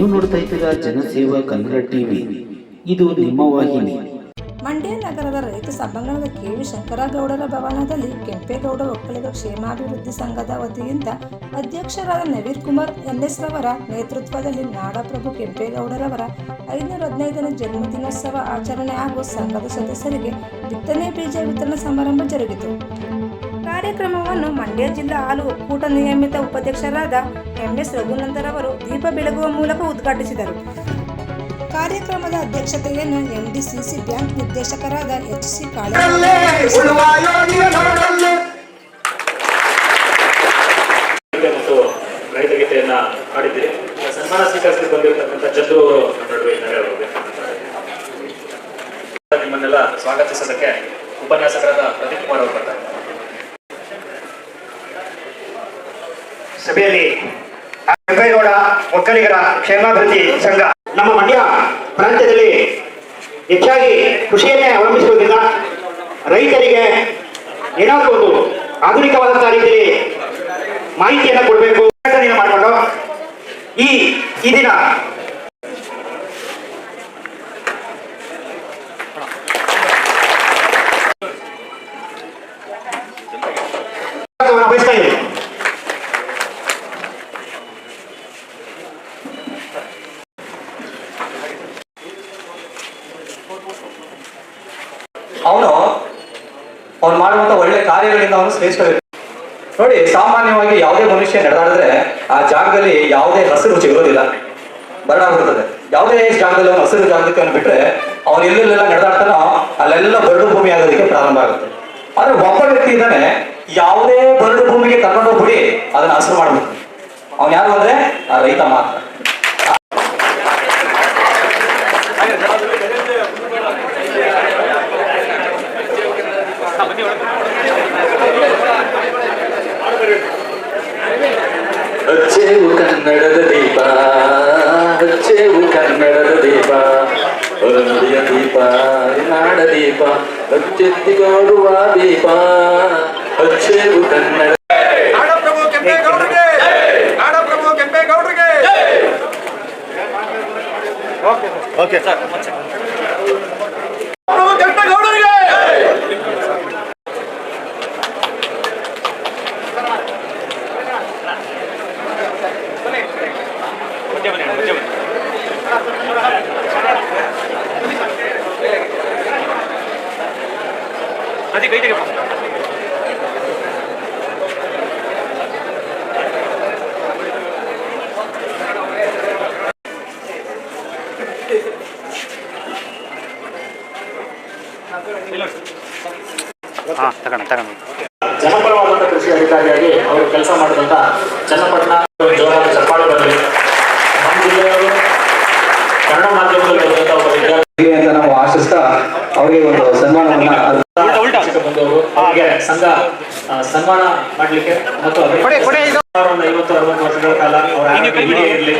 ನೀವು ನೋಡ್ತಾ ಇದ್ದೀರಾ ಜನಸೇವಾ ಕನ್ನಡ ಟಿವಿ. ಇದು ನಿಮ್ಮ ವಾಹಿನಿ. ಮಂಡ್ಯ ನಗರದ ರೈತ ಸಭಾಂಗಣದ ಕೆವಿ ಶಂಕರಗೌಡರ ಭವನದಲ್ಲಿ ಕೆಂಪೇಗೌಡ ಒಕ್ಕಲಿಗ ಕ್ಷೇಮಾಭಿವೃದ್ಧಿ ಸಂಘದ ವತಿಯಿಂದ ಅಧ್ಯಕ್ಷರಾದ ನವೀರ್ ಕುಮಾರ್ ಎನ್ಎಸ್ ರವರ ನೇತೃತ್ವದಲ್ಲಿ ನಾಡಪ್ರಭು ಕೆಂಪೇಗೌಡರವರ ಐನೂರ ಹದಿನೈದನೇ ಜನ್ಮದಿನೋತ್ಸವ ಆಚರಣೆ ಹಾಗೂ ಸಂಘದ ಸದಸ್ಯರಿಗೆ ಬಿತ್ತನೆ ಬೀಜ ವಿತರಣಾ ಸಮಾರಂಭ ಜರುಗಿತು. ಕಾರ್ಯಕ್ರಮವನ್ನು ಮಂಡ್ಯ ಜಿಲ್ಲಾ ಹಾಲು ಒಕ್ಕೂಟ ನಿಯಮಿತ ಉಪಾಧ್ಯಕ್ಷರಾದ ಎಂಎಸ್ ರಘುನಂದರವರು ದೀಪ ಬೆಳಗುವ ಮೂಲಕ ಉದ್ಘಾಟಿಸಿದರು. ಕಾರ್ಯಕ್ರಮದ ಅಧ್ಯಕ್ಷತೆಯನ್ನು ಎಂಡಿಸಿಸಿ ಬ್ಯಾಂಕ್ ನಿರ್ದೇಶಕರಾದ ಎಚ್ ಸಿ ಕಾಳೆ ಅವರು. ಸ್ವಾಗತಿಸೋದಕ್ಕೆ ಉಪನ್ಯಾಸಕರಾದ ಪ್ರದೀಪ್ ಕುಮಾರ್ ಅವರು ಸಭೆಯಲ್ಲಿ ಕೆಂಪೇಗೌಡ ಒಕ್ಕಲಿಗರ ಕ್ಷೇಮಾಭಿವೃದ್ಧಿ ಸಂಘ ನಮ್ಮ ಮಂಡ್ಯ ಪ್ರಾಂತ್ಯದಲ್ಲಿ ಹೆಚ್ಚಾಗಿ ಕೃಷಿಯನ್ನೇ ಅವಲಂಬಿಸುವುದರಿಂದ ರೈತರಿಗೆ ಏನಾದರೂ ಒಂದು ಆಧುನಿಕವಾದಂತಹ ರೀತಿಯಲ್ಲಿ ಮಾಹಿತಿಯನ್ನು ಕೊಡಬೇಕು. ಮಾಡಿಕೊಂಡು ಈ ಈ ದಿನ ಬಯಸ್ತಾ ಇದ್ದೀನಿ ಅವನು ಅವ್ನು ಮಾಡುವಂತ ಒಳ್ಳೆ ಕಾರ್ಯಗಳಿಂದ ಅವನು ಶ್ರೇಷ್ಠ ನೋಡಿ, ಸಾಮಾನ್ಯವಾಗಿ ಯಾವುದೇ ಮನುಷ್ಯ ನಡೆದಾಡಿದ್ರೆ ಆ ಜಾಗದಲ್ಲಿ ಯಾವುದೇ ಹಸಿರು ಸಿಗೋದಿಲ್ಲ ಬರಡಾಗ್ಬಿಡ್ತದೆ ಯಾವುದೇ ಜಾಗದಲ್ಲಿ ಅವನು ಹಸಿರು ಜಾಗಕ್ಕೆ ಅವನು ಬಿಟ್ರೆ ಅವನು ಎಲ್ಲೆಲ್ಲೆಲ್ಲ ನಡೆದಾಡ್ತಾನೋ ಅಲ್ಲೆಲ್ಲ ಬರಡು ಭೂಮಿ ಆಗೋದಕ್ಕೆ ಪ್ರಾರಂಭ ಆಗುತ್ತೆ. ಆದ್ರೆ ಒಬ್ಬ ವ್ಯಕ್ತಿ ಇದ್ದಾನೆ, ಯಾವುದೇ ಬರಡು ಭೂಮಿಗೆ ಕರ್ಕೊಂಡೋಗ್ಬಿಡಿ ಅದನ್ನ ಹಸಿರು ಮಾಡ್ಬಿಡ್ತಾನೆ. ಅವನು ಯಾರು ಅಂದ್ರೆ? ಆ ರೈತ ಮಾತ್ರ ಹಚ್ಚೇವು ಕನ್ನಡದ ದೀಪ ಹಚ್ಚೇವು ಕನ್ನಡದ ದೀಪ ಹೊರನುಡಿಯ ದೀಪ ನಾಡ ದೀಪ ಹಚ್ಚೆತ್ತಿಗಾಡುವ ದೀಪ ಹಚ್ಚೇವು ಕನ್ನಡ ನಾಡಪ್ರಭು ಕೆಂಪೇಗೌಡರಿಗೆ ಜನಪರವಾದಂಥ ಕೃಷಿ ಅಧಿಕಾರಿಯಾಗಿ ಅವರು ಕೆಲಸ ಮಾಡಿದಂತ ಚನ್ನಪಟ್ಟಣ ಜೋರಾದ ಚಪ್ಪಾಳೆ ಬರಲಿ ನಮ್ಮ ಜಿಲ್ಲೆಯವರು ಕನ್ನಡ ಮಾಧ್ಯಮದಲ್ಲಿ ಒಬ್ಬ ವಿದ್ಯಾರ್ಥಿ. ಅಂತ ನಾವು ಆಶಿಸ್ತಾ ಅವರಿಗೆ ಒಂದು ಸನ್ಮಾನವನ್ನ ಅವರಿಗೆ ಸಂಘ ಸನ್ಮಾನ ಮಾಡಲಿಕ್ಕೆ ಮತ್ತು ಐವತ್ತು ಅರವತ್ತು ವರ್ಷಗಳ ಕಾಲ ಅವರ ಆರೋಗ್ಯ ಹೀಗೆ ಇರಲಿ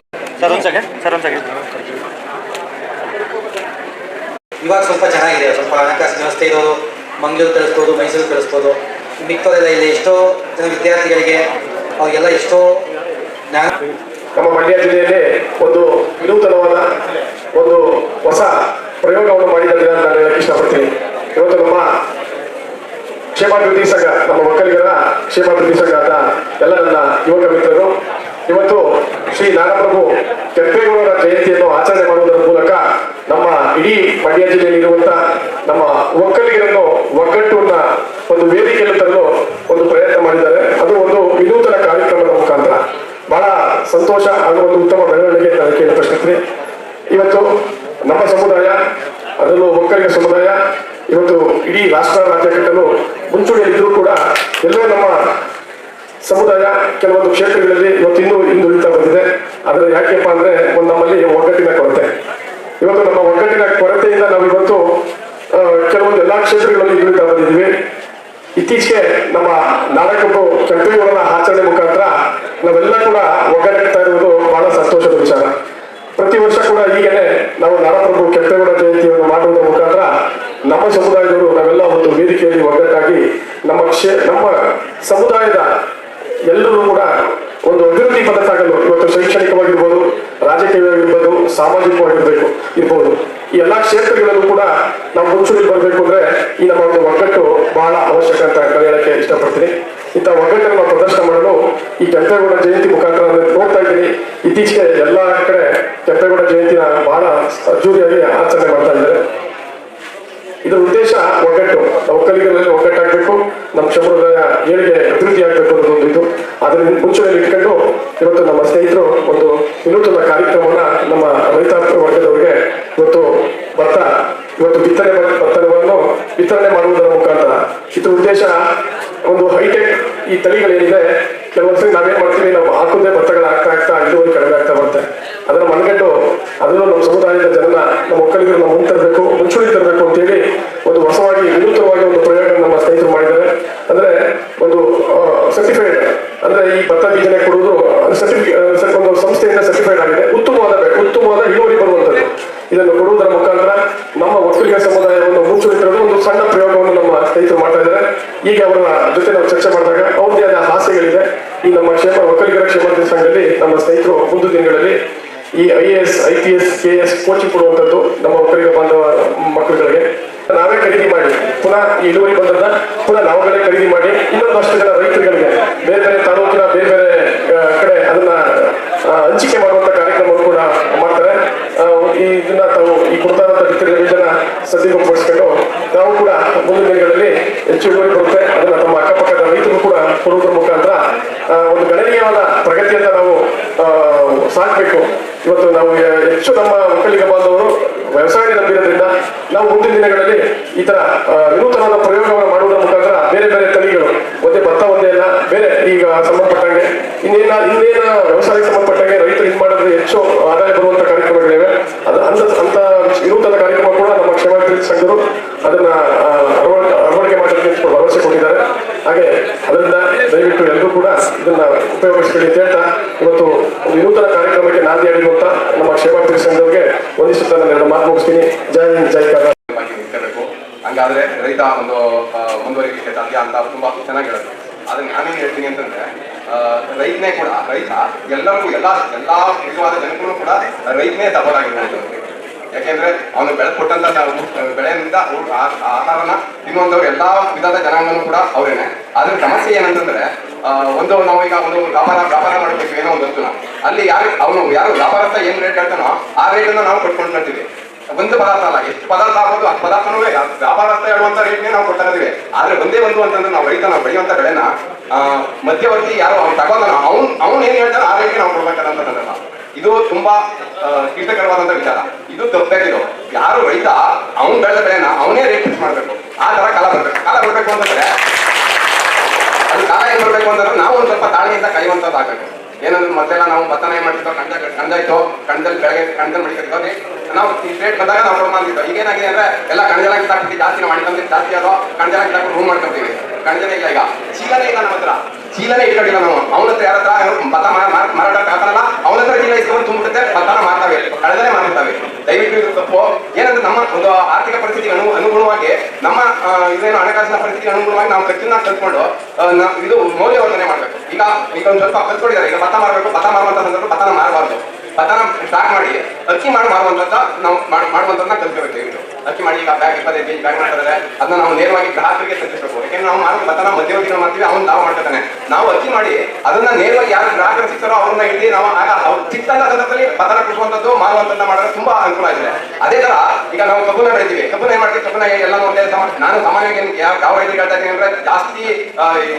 ಇವಾಗ ಸ್ವಲ್ಪ ಚೆನ್ನಾಗಿದೆ ಸ್ವಲ್ಪ ಹಣಕಾಸು ವ್ಯವಸ್ಥೆ ಇರೋದು ಮಂಗಳೂರು ಕಳಿಸ್ಬೋದು ಮೈಸೂರು ಕಳಿಸ್ಬೋದು. ಮಿಕ್ಕೋದೆಲ್ಲ ಇಲ್ಲಿ ಎಷ್ಟೋ ಜನ ವಿದ್ಯಾರ್ಥಿಗಳಿಗೆ ಅವರಿಗೆಲ್ಲ ಎಷ್ಟೋ ಜ್ಞಾನ ನಮ್ಮ ಮಂಡ್ಯ ಜಿಲ್ಲೆಯಲ್ಲಿ ಒಂದು ವಿನೂತನವಾದ ಒಂದು ಹೊಸ ಪ್ರಯೋಗವನ್ನು ಮಾಡಿದ್ದಾರೆ ಅಂತ ನಾನು ಹೇಳಕ್ಕೆ ಇಷ್ಟಪಡ್ತೀನಿ. ಇವತ್ತು ನಮ್ಮ ಕ್ಷೇಮಾಭಿವೃದ್ಧಿ ಸಂಘ, ನಮ್ಮ ಒಕ್ಕಲಿಗರ ಕ್ಷೇಮಾಭಿವೃದ್ಧಿ ಸಂಘ ಅಂತ ಎಲ್ಲ ನನ್ನ ಯುವಕ ಮಿತ್ರರು. ಇವತ್ತು ಶ್ರೀ ನಾಗಪ್ರಭು ಕೆಂಪೇಗೌಡರ ಜಯಂತಿಯನ್ನು ಆಚರಣೆ ಮಾಡುವುದರ ಮೂಲಕ ನಮ್ಮ ಇಡೀ ಮಂಡ್ಯ ಜಿಲ್ಲೆಯಲ್ಲಿ ಇರುವಂತ ನಮ್ಮ ಒಕ್ಕಲಿಗರನ್ನು ಒಗ್ಗಟ್ಟನ್ನ ಒಂದು ವೇದಿಕೆಯಲ್ಲಿ ತರಲು ಒಂದು ಪ್ರಯತ್ನ ಮಾಡಿದ್ದಾರೆ ಅದು ಒಂದು ವಿನೂತನ ಕಾರ್ಯಕ್ರಮದ ಮುಖಾಂತರ ಬಹಳ ಸಂತೋಷ ಹಾಗೂ ಒಂದು ಉತ್ತಮ ಬೆಳವಣಿಗೆ ನಾನು ಕೇಳಪಡ್ತೀನಿ ಇವತ್ತು ನಮ್ಮ ಸಮುದಾಯ ಅದರಲ್ಲೂ ಒಕ್ಕಲಿಗ ಸಮುದಾಯ ಇವತ್ತು ಇಡೀ ರಾಷ್ಟ್ರ ರಾಜ್ಯ ಕಟ್ಟಲು ಮುಂಚೂಣಿಯಲ್ಲಿದ್ದರೂ ಕೂಡ ಎಲ್ಲೋ ನಮ್ಮ ಸಮುದಾಯ ಕೆಲವೊಂದು ಕ್ಷೇತ್ರಗಳಲ್ಲಿ ಇವತ್ತು ಹಿಂದುಳಿತಾ ಬಂದಿದೆ. ಅದರ ಯಾಕೆಪ್ಪ ಅಂದ್ರೆ ಒಂದು ನಮ್ಮಲ್ಲಿ ಒಗ್ಗಟ್ಟಿನ ಕೊರತೆ. ಇವತ್ತು ನಮ್ಮ ಒಗ್ಗಟ್ಟಿನ ಕೊರತೆಯಿಂದ ನಾವು ಇವತ್ತು ಕೆಲವೊಂದು ಎಲ್ಲಾ ಕ್ಷೇತ್ರಗಳಲ್ಲಿ ಹಿಂದುಳಿತಾ ಬಂದಿದ್ದೀವಿ. ಇತ್ತೀಚೆಗೆ ನಮ್ಮ ನಾಡಕಬ್ಬು ಕೆಂಪೇಗೌಡರ ಆಚರಣೆ ಮುಖಾಂತರ ನಾವೆಲ್ಲ ಕೂಡ ಒಗ್ಗಟ್ಟಾ ಇರುವುದು ಬಹಳ ಸಂತೋಷದ ವಿಚಾರ. ಪ್ರತಿ ವರ್ಷ ಕೂಡ ಹೀಗೇನೆ ನಾವು ನಾಡಪ್ರಭು ಕೆಂಪೇಗೌಡ ಜಯಂತಿಯನ್ನು ಮಾಡುವುದರ ಮುಖಾಂತರ ನಮ್ಮ ಸಮುದಾಯದವರು ನಾವೆಲ್ಲ ಒಂದು ವೇದಿಕೆಯಲ್ಲಿ ಒಗ್ಗಟ್ಟಾಗಿ ನಮ್ಮ ಕ್ಷೇ, ನಮ್ಮ ಸಮುದಾಯದ ಎಲ್ಲರೂ ಕೂಡ ಒಂದು ಅಭಿವೃದ್ಧಿ ಪದ ಸಾಗಲು ಇವತ್ತು ಶೈಕ್ಷಣಿಕವಾಗಿರ್ಬೋದು ರಾಜಕೀಯ ರಾಜಕೀಯವಾಗಿರ್ಬೋದು, ಸಾಮಾಜಿಕವಾಗಿರ್ಬೇಕು, ಇರ್ಬೋದು. ಈ ಎಲ್ಲಾ ಕ್ಷೇತ್ರಗಳಲ್ಲೂ ಕೂಡ ನಾವು ಮುಂಚೂಣಿ ಬರಬೇಕು ಅಂದ್ರೆ ಈ ನಮ್ಮ ಒಂದು ಒಗ್ಗಟ್ಟು ಬಹಳ ಅವಶ್ಯಕ ಅಂತ ಹೇಳಕ್ಕೆ ಇಷ್ಟಪಡ್ತೀನಿ. ಇಂಥ ಒಗ್ಗಟ್ಟನ್ನು ಪ್ರದರ್ಶನ ಮಾಡಲು ಈ ಕೆಂಪೇಗೌಡ ಜಯಂತಿ ಮುಖಾಂತರ ನೋಡ್ತಾ ಇದ್ದೀನಿ. ಇತ್ತೀಚೆಗೆ ಎಲ್ಲಾ ಕಡೆ ಕೆಂಪೇಗೌಡ ಜಯಂತಿನ ಬಹಳ ಅದ್ದೂರಿಯಾಗಿ ಆಚರಣೆ ಮಾಡ್ತಾ ಇದ್ದಾರೆ. ಇದರ ಉದ್ದೇಶ ಒಗ್ಗಟ್ಟು. ಒಕ್ಕಲಿಗರಲ್ಲಿ ಒಗ್ಗಟ್ಟಾಗಬೇಕು, ನಮ್ಮ ಸಮುದಾಯ ಏಳಿಗೆ ಅಭಿವೃದ್ಧಿ ಆಗಬೇಕು ಅನ್ನೋದು ಒಂದು ಇದು. ಅದರ ಮುಂಚೂಣಿಯಲ್ಲಿ ಇಟ್ಕೊಂಡು ಇವತ್ತು ನಮ್ಮ ಸ್ನೇಹಿತರು ಒಂದು ವಿನೂತನ ಕಾರ್ಯಕ್ರಮವನ್ನ ನಮ್ಮ ರೈತಾಪಿ ವರ್ಗದವರಿಗೆ ಇವತ್ತು ಭತ್ತ ಇವತ್ತು ಬಿತ್ತನೆ ಭತ್ತವನ್ನು ವಿತರಣೆ ಮಾಡುವುದರ ಮುಖಾಂತರ. ಇದರ ಉದ್ದೇಶ ಒಂದು ಹೈಟೆಕ್ ಈ ತಳಿಗಳೇನಿದೆ ಕೆಲವೊಂದ್ಸರಿ ನಾವೇನ್ ಮಾಡ್ತೀವಿ, ನಾವು ಹಾಕುದೇ ಭತ್ತಗಳು ಆಗ್ತಾ ಆಗ್ತಾ ಇಳುವರಿ ಕಡಿಮೆ ಆಗ್ತಾ ಬರುತ್ತೆ. ಅದನ್ನ ಮನಗಟ್ಟು ಅದನ್ನು ನಮ್ಮ ಸಮುದಾಯದ ಜನನ, ನಮ್ಮ ಒಕ್ಕಲಿಗರನ್ನ ಮುಂದೆ ತರಬೇಕು, ಮುಂಚೂಣಿ ತರಬೇಕು ಅಂತೇಳಿ ಒಂದು ಹೊಸವಾಗಿ, ವಿನೂತನವಾಗಿ ಒಂದು ಪ್ರಯೋಗ ನಮ್ಮ ಸ್ನೇಹಿತರು ಮಾಡಿದ್ದಾರೆ. ಅಂದ್ರೆ ಒಂದು ಸರ್ಟಿಫೈಡ್ ಅಂದ್ರೆ ಈ ಭತ್ತ ಬೀಜನೆ ಕೊಡುವುದು ಒಂದು ಸಂಸ್ಥೆಯಿಂದ ಸರ್ಟಿಫೈಡ್ ಆಗಿದೆ. ಉತ್ತಮವಾದ ಉತ್ತಮವಾದ ಇಳುವರಿ ಬರುವಂತದ್ದು ಇದನ್ನು ಕೊಡುವುದರ ಮುಖಾಂತರ ನಮ್ಮ ಒಕ್ಕಲಿಗ ಸಮುದಾಯವನ್ನು ಮುಂಚೂಣಿ ತರಲು ಸಣ್ಣ ಪ್ರಯೋಗವನ್ನು ನಮ್ಮ ಸ್ನೇಹಿತರು ಮಾಡ್ತಾ ಇದ್ದಾರೆ. ಈಗ ಅವರ ಜೊತೆ ನಾವು ಚರ್ಚೆ ಮಾಡಿದಾಗ ಅವ್ರದ್ದೇ ಆದ ಆಸೆಗಳಿದೆ. ಈ ನಮ್ಮ ಕ್ಷೇತ್ರ ಒಕ್ಕಲಿಗರ ಕ್ಷೇಮಾಭಿವೃದ್ಧಿ ಸಂಘದಲ್ಲಿ ನಮ್ಮ ಸ್ನೇಹಿತರು ಒಂದು ದಿನಗಳಲ್ಲಿ ಈ I S, I P S, K S coaching ಕೊಡುವಂಥದ್ದು ನಮ್ಮ ಒಕ್ಕಲಿಗ ಬಾಂಧವ ಮಕ್ಕಳುಗಳಿಗೆ. ನಾವೇ ಖರೀದಿ ಮಾಡಿ, ಪುನಃ ಇಳುವರಿ ಬಂದದ ಪುನಃ ನಾವುಗಳೇ ಖರೀದಿ ಮಾಡಿ ಇನ್ನೊಂದು ಜನ ರೈತರುಗಳಿಗೆ. ಬೇರೆ ಬೇರೆ ತಾಲೂಕಿನ ಬೇರೆ ಬೇರೆ ಹೆಚ್ಚು ಬರುತ್ತೆ ಅದನ್ನ ತಮ್ಮ ಅಕ್ಕಪಕ್ಕದ ರೈತರು ಕೂಡ ಕೊಡುವುದರ ಮುಖಾಂತರ ಒಂದು ಗಣನೀಯವಾದ ಪ್ರಗತಿಯನ್ನ ನಾವು ಸಾಕಬೇಕು. ಇವತ್ತು ನಾವು ಹೆಚ್ಚು ನಮ್ಮ ಒಕ್ಕಲಿಗ ಬಾಂಧವರು ವ್ಯವಸಾಯ ನಂಬಿರೋದ್ರಿಂದ ನಾವು ಮುಂದಿನ ದಿನಗಳಲ್ಲಿ ಈ ತರ ಆ, ವಿನೂತನವಾದ ಪ್ರಯೋಗವನ್ನು ಮಾಡುವುದರ ಮುಖಾಂತರ ಬೇರೆ ಬೇರೆ ತಳಿಗಳು ಒಂದೇ ಭತ್ತ ಒಂದೇ ಅಲ್ಲ ಬೇರೆ ಈಗ ಸಂಬಂಧಪಟ್ಟಂಗೆ ಇನ್ನೇನ ಇನ್ನೇನ ವ್ಯವಸಾಯಕ್ಕೆ ಸಂಬಂಧಪಟ್ಟಂಗೆ ರೈತರು ಇದು ಮಾಡಿದ್ರೆ ಹೆಚ್ಚು ಆದಾಯ ಬರುವಂತ ಕಾರ್ಯಕ್ರಮಗಳಿವೆ. ಅದು ಅಂತ ಅಂತ ವಿನೂತನ ಕಾರ್ಯಕ್ರಮ ಕೂಡ ನಮ್ಮ ಕ್ಷೇಮಾಭಿವೃದ್ಧಿ ಸಂಘರು ಅದನ್ನ ಆ, ಅಳವಡಿಕೆ ಅಳವಡಿಕೆ ಮಾಡೋದಕ್ಕೆ ಭರವಸೆ ಕೊಟ್ಟಿದ್ದಾರೆ ಹಾಗೆ ಅದರಿಂದ ದಯವಿಟ್ಟು ಎಲ್ಲರೂ ಕೂಡ ಇದನ್ನ ಉಪಯೋಗಿಸ್ಕೊಳ್ಳಿ ಅಂತ ಇವತ್ತು ಒಂದು ವಿನೂತನ ಕಾರ್ಯಕ್ರಮಕ್ಕೆ ನಾಂದಿ ಹೇಳಿರುವಂತ ನಮ್ಮ ಕ್ಷೇಮಾಭಿವೃದ್ಧಿ ಸಂಘಕ್ಕೆ ಒಂದಿಷ್ಟು ನಾನು ಎರಡು ಮಾತು ಮುಗಿಸ್ತೀನಿ. ಜೈ ಹಿಂದ್, ಜೈ ಕರ್ನಾಟಕ. ಹಂಗಾದ್ರೆ ರೈತ ಒಂದು ಮುಂದುವರಿಕೆ ಸಾಧ್ಯ ಅಂತ ತುಂಬಾ ಚೆನ್ನಾಗಿ ಹೇಳೋದು. ಆದ್ರೆ ನಾನೇನ್ ಹೇಳ್ತೀನಿ ಅಂತಂದ್ರೆ ರೈತನೇ ಕೂಡ, ರೈತ ಎಲ್ಲರಿಗೂ ಎಲ್ಲ, ಎಲ್ಲಾ ವಿಧವಾದ ಜನಗಳು ಕೂಡ ರೈತನೇ ತಗೊಳಾಗಿರ್ಬೋದು ಯಾಕೆಂದ್ರೆ ಅವನು ಬೆಳೆ ಕೊಟ್ಟಂತ ನಾವು, ಬೆಳೆಯಿಂದ ಅವ್ರು ಆಹಾರನ ತಿನ್ನುವಂತವ್ರು ಎಲ್ಲಾ ವಿಧದ ಜನಾಂಗನೂ ಕೂಡ ಅವರೇನೆ. ಆದ್ರೆ ಸಮಸ್ಯೆ ಏನಂತಂದ್ರೆ ಒಂದು ನಾವು ಈಗ ಒಂದು ವ್ಯಾಪಾರ ವ್ಯಾಪಾರ ಮಾಡಬೇಕು ಏನೋ ಒಂದು ವಸ್ತುನ. ಅಲ್ಲಿ ಯಾರು ಅವನು ಯಾರು ವ್ಯಾಪಾರಸ್ಥ ಏನ್ ರೇಟ್ ಹೇಳ್ತಾನೋ ಆ ರೇಟನ್ನ ನಾವು ಕೊಟ್ಕೊಂಡು ಬರ್ತೀವಿ. ಒಂದು ಪದಾರ್ಥ ಅಲ್ಲ ಎಷ್ಟು ಪದಾರ್ಥ ಆಗ್ಬೋದು ಆ ಪದಾರ್ಥನೂ ವ್ಯಾಪಾರಸ್ಥ ಹೇಳುವಂತ ರೇಟ್ನೇ ನಾವು ಕೊಡ್ತಾ ಇದೀವಿ. ಆದ್ರೆ ಒಂದೇ ಒಂದು ಅಂತಂದ್ರೆ ನಾವು ರೈತ ನಾವು ಬೆಳೆಯುವಂತ ಬೆಳೆನ ಮಧ್ಯವರ್ತಿ ಯಾರು ಅವ್ನು ತಗೋತಾನ ಅವ್ನು ಅವ್ನು ಏನ್ ಹೇಳ್ತಾನೆ ಆ ರೇಟ್ ನಾವು ಕೊಡ್ಬೇಕಾದಂತ ಸಂದರ್ಭ ಇದು ತುಂಬಾ ಕೀಟಕರವಾದಂತ ವಿಚಾರ. ಇದು ತಪ್ಪಾಗಿರೋ ಯಾರು ರೈತ, ಅವನ್ ಬೆಳೆದ ಬೆಳೆನ ಅವನೇ ರೇಟ್ ಮಾಡ್ಬೇಕು. ಆ ತರ ಕಾಲ ಬರ್ಬೇಕು. ಕಾಲ ಬರ್ಬೇಕು ಅಂತಂದ್ರೆ, ಅದು ಕಾಲ ಏನ್ ಬರ್ಬೇಕು ಅಂತಂದ್ರೆ ನಾವು ಒಂದ್ ಸ್ವಲ್ಪ ತಾಳ್ಮೆಯಿಂದ ಕಲಿಯುವಂತದ್ದಾಗಬೇಕು ಏನಂದ್ರೆ ಮೊದಲೆಲ್ಲ ನಾವು ಭತ್ತನ ಏನ್ ಮಾಡ್ತಿದ್ದೋ, ಕಂಡ ಕಂಡಾಯ್ತು ಕಂಡಲ್ಲಿ ಬೆಳಗ್ಗೆ ಕಂಡಲ್ಲಿ ಮಡಿಕತ್ತಿದ್ದೋ ನಾವು ಈ ಬಂದಾಗ ನಾವು ಮಾಡ್ತಿದ್ದೋ ಈಗ ಏನಾಗಿದೆ ಅಂದ್ರೆ, ಎಲ್ಲ ಕಣಜಲ ಕಿತ್ತಾಕ್ಬಿಟ್ಟು ಜಾಸ್ತಿ ಮಾಡಿ ಮಾಡಿಕೊಂಡ್ರೆ ಜಾಸ್ತಿ ಅದೋ ಕಣಜಲ ಕಿತ್ತಾಕ್ಬಿಟ್ಟು ರೂಮ್ ಮಾಡ್ಕೊಂತೀವಿ. ಕಣ್ಜಲ ಇಲ್ಲ ಈಗ. ಚೀಲನೇ ಇಲ್ಲ ನಮ್ಮ ಹತ್ರ ಚೀಲನೇ ಇಟ್ಕೊಂಡಿಲ್ಲ ನಾವು ಅವನ ಹತ್ರ ಯಾರತ್ರ ಭತ್ತ ಮಾರಾಟ ಹಾಕಲ್ಲ ಅವನ ಹತ್ರ ಚೀಲ ಇಸ್ಕೊಂಡು ತುಂಬುತ್ತೆ ಭತ್ತನ ಮಾರ್ತವೆ ಕಳೆದನೆ ಮಾರುತ್ತವೆ ದಯವಿಟ್ಟು ತಪ್ಪು. ಏನಂದ್ರೆ ನಮ್ಮ ಒಂದು ಆರ್ಥಿಕ ಪರಿಸ್ಥಿತಿ ಅನು ಅನುಗುಣವಾಗಿ, ನಮ್ಮ ಇದೇನು ಹಣಕಾಸಿನ ಪರಿಸ್ಥಿತಿ ಅನುಗುಣವಾಗಿ ನಾವು ಖರ್ಚನ್ನ ಕಲ್ತ್ಕೊಂಡು ಇದು ಮೌಲ್ಯವರ್ಧನೆ ಮಾಡ್ಬೇಕು. ಈಗ ಈಗ ಒಂದು ಸ್ವಲ್ಪ ಕಲ್ತ್ಕೊಂಡಿದ್ದಾರೆ ಈಗ ಭತ್ತ ಮಾರಬೇಕು, ಭತ್ತ ಮಾರುವಂತ ಸಂದರ್ಭ ಭತ್ತನ ಮಾರಬಾರ್ದು. ಭತ್ತನ ಸ್ಟಾರ್ಟ್ ಮಾಡಿ, ಅಕ್ಕಿ ಮಾಡಿ ಮಾಡುವಂಥದ್ದು ನಾವು ಮಾಡ್- ಮಾಡುವಂತದನ್ನ ಇವರು ಅಕ್ಕಿ ಮಾಡಿ, ಈಗ ಬ್ಯಾಗ್ ಇಪ್ಪತ್ತೈದು ಕೆಜಿ ಬ್ಯಾಗ್ ಮಾಡ್ತಾರೆ, ಅದನ್ನ ನಾವು ನೇರವಾಗಿ ಗ್ರಾಹಕರಿಗೆ ತಲುಪಿಸಬೇಕು. ಯಾಕೆಂದ್ರೆ ನಾವು ಮಾರೋ ಭತ್ತನ ಮಧ್ಯವರ್ತಿನ ಮಾಡ್ತೀವಿ, ಅವ್ನು ಲಾಭ ಮಾಡ್ತಾನೆ ನಾವು ಅಕ್ಕಿ ಮಾಡಿ, ಅದನ್ನ ನೇರವಾಗಿ ಯಾರು ಗ್ರಾಹಕರು ಸಿಗ್ತಾರೋ ಅವ್ರನ್ನ ಹಿಡಿದು ನಾವು ಆಗ ಅವ್ರು ಸಿಕ್ತಂತ ಸಂದರ್ಭದಲ್ಲಿ ಭತ್ತನ ಕೊಡುವಂಥದ್ದು ಮಾಡುವಂಥದ್ದು ಮಾಡಿದ್ರೆ ತುಂಬಾ ಅನುಕೂಲ ಆಗಿದೆ. ಅದೇ ತರ ಈಗ ನಾವು ಕಬ್ಬುನ ಬೆಳಿತೀವಿ. ಕಬ್ಬುನ ಏನ್ ಮಾಡ್ತೀವಿ? ಕಬ್ಬುನ ಎಲ್ಲ ಸಮ- ನಾನು ಸಾಮಾನ್ಯವಾಗಿ ಯಾವ ಯಾವ ರೈತರಿಗೆ ಹೇಳ್ತಾ ಇದ್ದೀನಿ ಅಂದ್ರೆ ಜಾಸ್ತಿ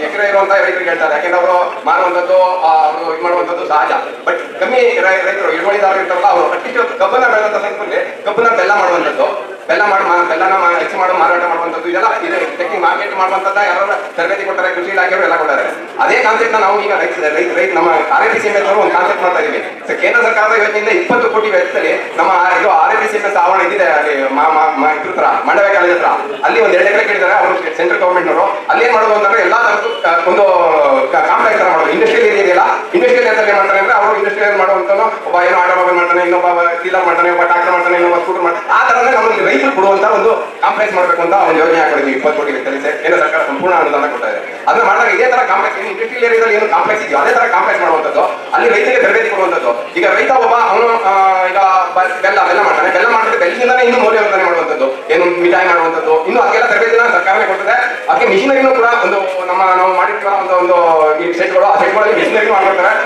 ಎಕರೆ ಇರುವಂತ ರೈತರಿಗೆ ಹೇಳ್ತಾರೆ ಯಾಕೆಂದ್ರೆ ಅವರು ಮಾಡುವಂಥದ್ದು ಅವರು ಇದು ಮಾಡುವಂಥದ್ದು ಸಹಜ. ಬಟ್ ಕಮ್ಮಿ ರೈ- ರೈತರು ಇಳುವಳಿದಾರರು ಇರ್ತಾರಲ್ಲ ಅವರು ಕಟ್ಟಿಟ್ಟು ಕಬ್ಬನ್ನ ಬೆಳೆದಂತ ಸಂದರ್ಭದಲ್ಲಿ ಕಬ್ಬನ್ನ ಬೆಲ್ಲ ಮಾಡುವಂತದ್ದು ಬೆಲ್ಲ ಮಾಡಿ ಬೆಲ್ಲ ಬೆಲ್ಲನ ಹೆಚ್ಚು ಮಾಡೋ, ಮಾರಾಟ ಮಾಡುವಂಥದ್ದು ಇದೆಲ್ಲ ಇದೆ. ಟೆಕ್ನಿಕ್ ಮಾರ್ಕೆಟ್ ಮಾಡುವಂತದ್ದ ಯಾರು ತರಬೇತಿ ಕೊಡ್ತಾರೆ, ಕೃಷಿ ಇಲಾಖೆಯವರು ಎಲ್ಲ ಕೊಡ್ತಾರೆ. ಅದೇ ಕಾನ್ಸೆಪ್ಟ್ ನಾವು ಈಗ ರೈತ ರೈತ ರೈತ ನಮ್ಮ R F C M S ಒಂದು ಕಾನ್ಸೆಪ್ಟ್ ಮಾಡ್ತಾ ಇದೀವಿ ಸೊ ಕೇಂದ್ರ ಸರ್ಕಾರದ ಯೋಜನೆಯಿಂದ ಇಪ್ಪತ್ತು ಕೋಟಿ ವೆಚ್ಚದಲ್ಲಿ ನಮ್ಮ ಇದು R F C M S ಆವರಣ ಇದ್ದಿದೆ ಅಲ್ಲಿ ಇದ್ರ ಹತ್ರ ಮಂಡವೆ ಕಾಲೇಜ್ ಹತ್ರ. ಅಲ್ಲಿ ಒಂದು ಎರಡು ಎಕರೆ ಕೇಳಿದ್ದಾರೆ, ಅವರು ಸೆಂಟ್ರಲ್ ಗೌರ್ಮೆಂಟ್ ನವರು. ಅಲ್ಲಿ ಏನ್ ಮಾಡೋದು ಅಂತಂದ್ರೆ ಎಲ್ಲಾ ತರದ್ದು ಒಂದು ಕಾಂಪ್ಲೆಕ್ಸ್ ತರ ಮಾಡೋದು. ಇಂಡಸ್ಟ್ರಿಯಲ್ ಏರಿಯಾ ಇದೆಯಲ್ಲ ಇಂಡಸ್ಟ್ರಿಯಲ್ ಏರಿಯಾದಲ್ಲಿ ಏನ್ ಮಾಡ್ತಾರೆ ಅಂದ್ರೆ ಅವರು ಇಂಡಸ್ಟ್ರಿಯಲ್ ಮಾಡುವಂತ ಒಬ್ಬ ಏನೋ ಆಟೋಮೊಬೈಲ್ ಮಾಡ್ತಾನೆ, ಇನ್ನೊಬ್ಬ ಟೀಲರ್ ಮಾಡ್ತಾನೆ, ಒಬ್ಬ ಟ್ರಾಕ್ಟರ್ ಮಾಡ್ತಾನೆ, ಇನ್ನೊಬ್ಬ ಸ್ಕೂಟರ್ ಮಾಡ್ತಾನೆ. ಆ ತರನೇ ನಮ್ಮಲ್ಲಿ ರೈತರು ಕೊಡುವಂತ ಒಂದು ಕಾಂಪ್ಲೆಕ್ಸ್ ಮಾಡಬೇಕು ಅಂತ ಒಂದು ಯೋಜನೆ ಹಾಕೊಂಡಿದ್ವಿ ಇಪ್ಪತ್ತು ಕೋಟಿ ವೆಚ್ಚದಲ್ಲಿ ಕೇಂದ್ರ ಸರ್ಕಾರ ಸಂಪೂರ್ಣ ಅನುದಾನ ಕೊಡ್ತಾ ಇದೆ. ಅದನ್ನ ಮಾಡಿದಾಗ ಇದೇ ತರ ಕಾಂಪ್ಲೆಕ್ಸ್ ಇಂಡಸ್ಟ್ರಿಯಲ್ ಏರಿಯಾದಲ್ಲಿ ಏನು ಕಾಂಪ್ಲೆಕ್ಸ್ ಇದೆಯೋ, ಅದೇ ತರ ಕಾಂಪ್ಲೆಕ್ಸ್ ಮಾಡುವಂತದ್ದು ಅಲ್ಲಿ ರೈತರಿಗೆ ತರಬೇತಿ ಕೊಡುವಂತದ್ದು ಈಗ ರೈತ ಒಬ್ಬ ಅವನು ಈಗ ಬೆಲ್ಲ ಬೆಲ್ಲ ಮಾಡ್ತಾನೆ. ಬೆಲ್ಲ ಮಾಡಿದ್ರೆ ಬೆಲ್ಲದಿಂದಾನೇ ಇನ್ನೂ ಮೌಲ್ಯವರ್ಧನೆ ಮಾಡುವಂತದ್ದು ಏನು ಮಿಠಾಯಿ ಮಾಡುವಂತದ್ದು ಇನ್ನು ಅದಕ್ಕೆಲ್ಲ ತರಬೇತಿನ ಸರ್ಕಾರನೇ ಕೊಡ್ತದೆ ಅದಕ್ಕೆ ಮಿಷಿನರಿನೂ ಕೂಡ ಒಂದು, ನಮ್ಮ ನಾವು ಮಾಡಿಟ್ಟ ಒಂದು ಒಂದು ಈ ಸೆಟ್ಗಳು ಆ ಸೆಟ್ಗಳಲ್ಲಿ ಬಿಸಿನೆಸ್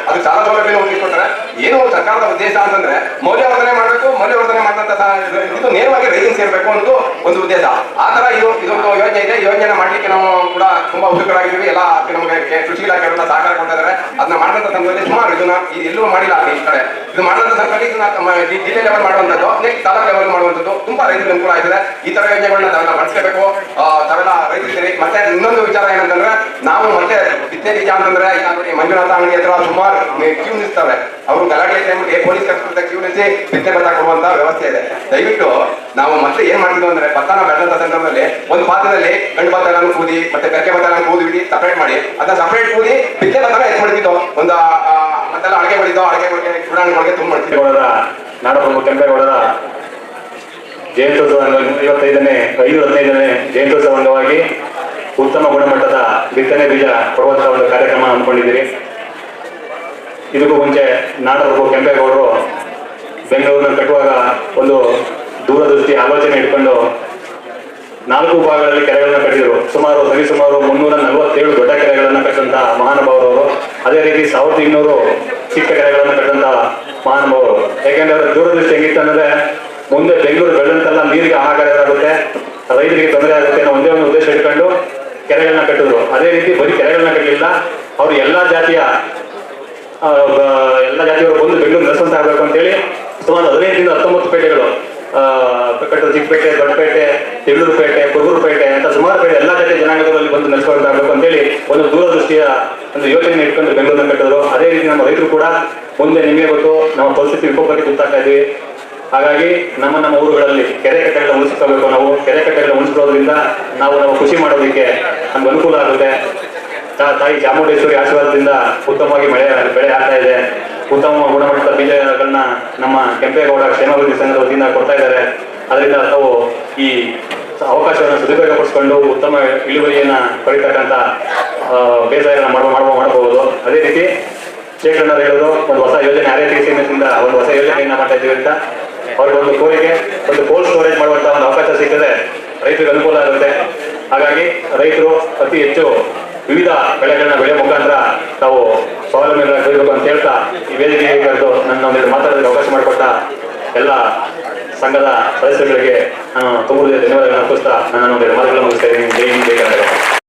ಅದು ಸಾಲ ಸೌಲಭ್ಯ ಒದಗಿಸ್ಕೊಡ್ತಾರೆ ಏನು ಸರ್ಕಾರದ ಉದ್ದೇಶ ಅಂತಂದ್ರೆ ಮೌಲ್ಯವರ್ಧನೆ ಮಾಡಬೇಕು ಮೌಲ್ಯವರ್ಧನೆ ಮಾಡಿದಂತ ಇದು ನೇರವಾಗಿ ರೈತರಿಗೆ ಸೇರ್ಬೇಕು ಅಂತ ಒಂದು ಉದ್ದೇಶ. ಆ ತರ ಇದು ಇದೊಂದು ಯೋಜನೆ ಇದೆ. ಯೋಜನೆ ಮಾಡ್ಲಿಕ್ಕೆ ನಾವು ಕೂಡ ತುಂಬಾ ಉತ್ಸುಕರಾಗಿದ್ದೀವಿ. ಎಲ್ಲ ನಮಗೆ ಕೃಷಿ ಇಲಾಖೆ ಸಹಕಾರ ಕೊಟ್ಟಿದ್ದಾರೆ ಅದನ್ನ ಮಾಡಿದಂತ ಸಂದರ್ಭದಲ್ಲಿ ಸುಮಾರು ಇದನ್ನ ಎಲ್ಲೂ ಮಾಡಿಲ್ಲ ಈ ಕಡೆ. ಇದು ಮಾಡಿದಂತ ಸರ್ಕಾರ ಇದನ್ನ ಜಿಲ್ಲೆ ಲೆವೆಲ್ ಮಾಡುವಂತದ್ದು ನೆಕ್ಸ್ಟ್ ತಾಲೂಕು ಲೆವೆಲ್ ಮಾಡುವಂತದ್ದು ತುಂಬಾ ರೈತರಿಗೆ ಅನುಕೂಲ ಆಗಿದೆ. ಈ ತರ ಯೋಜನೆಗಳನ್ನ ತಾವೆಲ್ಲ ಬಳಸ್ಕೋಬೇಕು ತಾವೆಲ್ಲ ರೈತರಿಗೆ ಮತ್ತೆ ಇನ್ನೊಂದು ವಿಚಾರ ಏನಂತಂದ್ರೆ, ನಾವು ಮತ್ತೆ ಬೀಜ ಅಂತಂದ್ರೆ ಈಗ ನೋಡಿ, ಮಂಜುನಾಥ ಅಂಗಡಿ ಹತ್ರ ಸುಮಾರು ಕ್ಯೂ ನಿಲ್ಸ್ತಾರೆ. ಅವರು ಗಲಾಟೆ ಟೈಮ್ಗೆ ಪೊಲೀಸ್ ಕರ್ಸ್ಬಿಟ್ಟು ಕ್ಯೂ ನಿಲ್ಸಿ ಬಿತ್ತೆ ಬತ್ತ ಕೊಡುವಂತ ವ್ಯವಸ್ಥೆ ಇದೆ. ದಯವಿಟ್ಟು ನಾವು ಮತ್ತೆ ಏನ್ ಮಾಡಿದ್ವಿ ಅಂದ್ರೆ ಭತ್ತನ ಬೆಳೆದಂತ ಸಂದರ್ಭದಲ್ಲಿ ಒಂದು ಪಾತ್ರದಲ್ಲಿ ಗಂಡು ಭತ್ತ ಕೂದಿ ಮತ್ತೆ ಬೆಕ್ಕೆ ಭತ್ತ ಕೂದಿಬಿಡಿ ಕೂದಿ ಬಿಡಿ ಸಪರೇಟ್ ಮಾಡಿ. ಅದನ್ನ ಸಪರೇಟ್ ಕೂದಿ ಬಿತ್ತೆ ಭತ್ತನ ಎತ್ ಮಾಡಿದ್ದು ಒಂದು ಮತ್ತೆಲ್ಲ ಅಡಿಗೆ ಮಾಡಿದ್ದು ಅಡಿಗೆ ಚೂಡಾಣಿಗಳಿಗೆ ತುಂಬ ಮಾಡ್ತೀವಿ. ನಾಡಪ್ರಭು ಜಯಂತ್ಯೋತ್ಸವ ಐವತ್ತೈದನೇ ಐದು, ಹದಿನೈದನೇ ಜಯಂತ್ಯೋತ್ಸವ ಅಂಗವಾಗಿ ಉತ್ತಮ ಗುಣಮಟ್ಟದ ಬಿತ್ತನೆ ಬೀಜ ಕೊಡುವಂತಹ ಒಂದು ಕಾರ್ಯಕ್ರಮ ಅಂದ್ಕೊಂಡಿದ್ದೀರಿ. ಇದಕ್ಕೂ ಮುಂಚೆ ನಾಡಪ್ರಭು ಕೆಂಪೇಗೌಡರು ಬೆಂಗಳೂರಿನ ಕಟ್ಟುವಾಗ ಒಂದು ದೂರದೃಷ್ಟಿ ಆಲೋಚನೆ ಇಟ್ಕೊಂಡು ನಾಲ್ಕು ಭಾಗಗಳಲ್ಲಿ ಕೆರೆಗಳನ್ನು ಕಟ್ಟಿದರು. ಸುಮಾರು ಸರಿಸುಮಾರು ಮುನ್ನೂರ ನಲವತ್ತೇಳು ದೊಡ್ಡ ಕೆರೆಗಳನ್ನು ಕಟ್ಟಂತ ಮಹಾನುಭಾವರವರು. ಅದೇ ರೀತಿ ಸಾವಿರದ ಇನ್ನೂರು ಚಿಕ್ಕ ಕೆರೆಗಳನ್ನು ಕಟ್ಟಂತ ಮಹಾನುಭಾವರು ಯಾಕೆಂದ್ರೆ ಅವರ ದೂರದೃಷ್ಟಿ ಹೆಂಗಿತ್ತು ಅಂದ್ರೆ ಮುಂದೆ ಬೆಂಗಳೂರು ಬೆಳೆದಂತೆಲ್ಲ ನೀರಿಗೆ ಆಹಾರ ಆಗುತ್ತೆ ರೈತರಿಗೆ ತೊಂದರೆ ಆಗುತ್ತೆ ಅನ್ನೋ ಒಂದೇ ಒಂದು ಉದ್ದೇಶ ಇಟ್ಕೊಂಡು ಕೆರೆಗಳನ್ನ ಕಟ್ಟಿದ್ರು. ಅದೇ ರೀತಿ ಬರೀ ಕೆರೆಗಳನ್ನ ಕಟ್ಟಲಿಲ್ಲ ಅವರು ಎಲ್ಲಾ ಜಾತಿಯ ಎಲ್ಲ ಜಾತಿಯವರು ಬಂದು ಬೆಂಗಳೂರು ನೆಲೆಸಂತ ಆಗಬೇಕು ಅಂತೇಳಿ ಸುಮಾರು ಹದಿನೈದರಿಂದ ಹತ್ತೊಂಬತ್ತು ಪೇಟೆಗಳು ಆ, ಕಟ್ಟಡ ಚಿಕ್ಕಪೇಟೆ ದೊಡ್ಡಪೇಟೆ ಪೇಟೆ ಕುರುಗೂರು ಪೇಟೆ ಅಂತ ಸುಮಾರು ಪೇಟೆ ಎಲ್ಲ ಜಾತಿಯ ಜನಾಂಗದಲ್ಲಿ ಬಂದು ಅಂತ ಅಂತೇಳಿ ಒಂದು ದೂರದೃಷ್ಟಿಯ ಒಂದು ಯೋಜನೆ ಇಟ್ಕೊಂಡು ಬೆಂಗಳೂರನ್ನ ಕಟ್ಟಿದ್ರು. ಅದೇ ರೀತಿ ನಮ್ಮ ರೈತರು ಕೂಡ ಮುಂದೆ ನಿಮಗೆ ಗೊತ್ತು ನಮ್ಮ ಪರಿಸ್ಥಿತಿ ವಿಕೋಪಕ್ಕೆ ಗೊತ್ತಾಗ್ತಾ ಇದ್ವಿ. ಹಾಗಾಗಿ ನಮ್ಮ ನಮ್ಮ ಊರುಗಳಲ್ಲಿ ಕೆರೆ ಕಟ್ಟೆಗಳನ್ನ ಉಳಿಸ್ಕೋಬೇಕು ನಾವು. ಕೆರೆ ಕಟ್ಟೆಗಳನ್ನ ಉಳಿಸ್ಕೊಳ್ಳೋದ್ರಿಂದ ನಾವು ನಾವು ಖುಷಿ ಮಾಡೋದಕ್ಕೆ ನಮ್ಗೆ ಅನುಕೂಲ ಆಗುತ್ತೆ. ತಾಯಿ ಚಾಮುಂಡೇಶ್ವರಿ ಆಶೀರ್ವಾದದಿಂದ ಉತ್ತಮವಾಗಿ ಮಳೆ, ಬೆಳೆ ಆಗ್ತಾ ಇದೆ. ಉತ್ತಮ ಗುಣಮಟ್ಟದ ಬೀಜಗಳನ್ನ ನಮ್ಮ ಕೆಂಪೇಗೌಡ ಕ್ಷೇಮಾಭಿವೃದ್ಧಿ ಸಂಘದ ವತಿಯಿಂದ ಕೊಡ್ತಾ ಇದ್ದಾರೆ. ಅದರಿಂದ ತಾವು ಈ ಅವಕಾಶವನ್ನು ಸದುಪಯೋಗಪಡಿಸಿಕೊಂಡು ಉತ್ತಮ ಇಳುವರಿಯನ್ನ ಪಡಿತಕ್ಕಂಥ ಬೇಸಾಯನ ಮಾಡುವ ಮಾಡಬಹುದು. ಅದೇ ರೀತಿ ಶೇಖರಣ್ಣ ಹೇಳೋದು, ಒಂದು ಹೊಸ ಯೋಜನೆ ಆರ್ ಟಿ ಇಂದ ಒಂದು ಹೊಸ ಯೋಜನೆಯನ್ನ ಮಾಡ್ತಾ ಇದ್ದೀವಿ ಅಂತ. ಅವ್ರಿಗೆ ಒಂದು ಕೋರಿಕೆ, ಒಂದು ಕೋಲ್ಡ್ ಸ್ಟೋರೇಜ್ ಮಾಡುವಂತಹ ಒಂದು ಅವಕಾಶ ಸಿಗ್ತದೆ ರೈತರಿಗೆ ಅನುಕೂಲ ಆಗುತ್ತೆ. ಹಾಗಾಗಿ ರೈತರು ಅತಿ ಹೆಚ್ಚು ವಿವಿಧ ಬೆಳೆಗಳನ್ನ ಬೆಳೆ ಮುಖಾಂತರ ತಾವು ಕಲಿಯಬೇಕು ಅಂತ ಹೇಳ್ತಾ ಈ ವೇದಿಕೆಗೆ ಕರೆದು ನನ್ನ ಒಂದೆರಡು ಮಾತಾಡೋದಕ್ಕೆ ಅವಕಾಶ ಮಾಡಿಕೊಟ್ಟ ಎಲ್ಲ ಸಂಘದ ಸದಸ್ಯರುಗಳಿಗೆ ನಾನು ತುಂಬ ಧನ್ಯವಾದಗಳನ್ನು ಅರ್ಪಿಸ್ತಾ ನನ್ನ ಒಂದೆರಡು ಮಾತುಗಳನ್ನು ಮುಗಿಸ್ತಾ ಇದ್ದೀನಿ. ಜೈ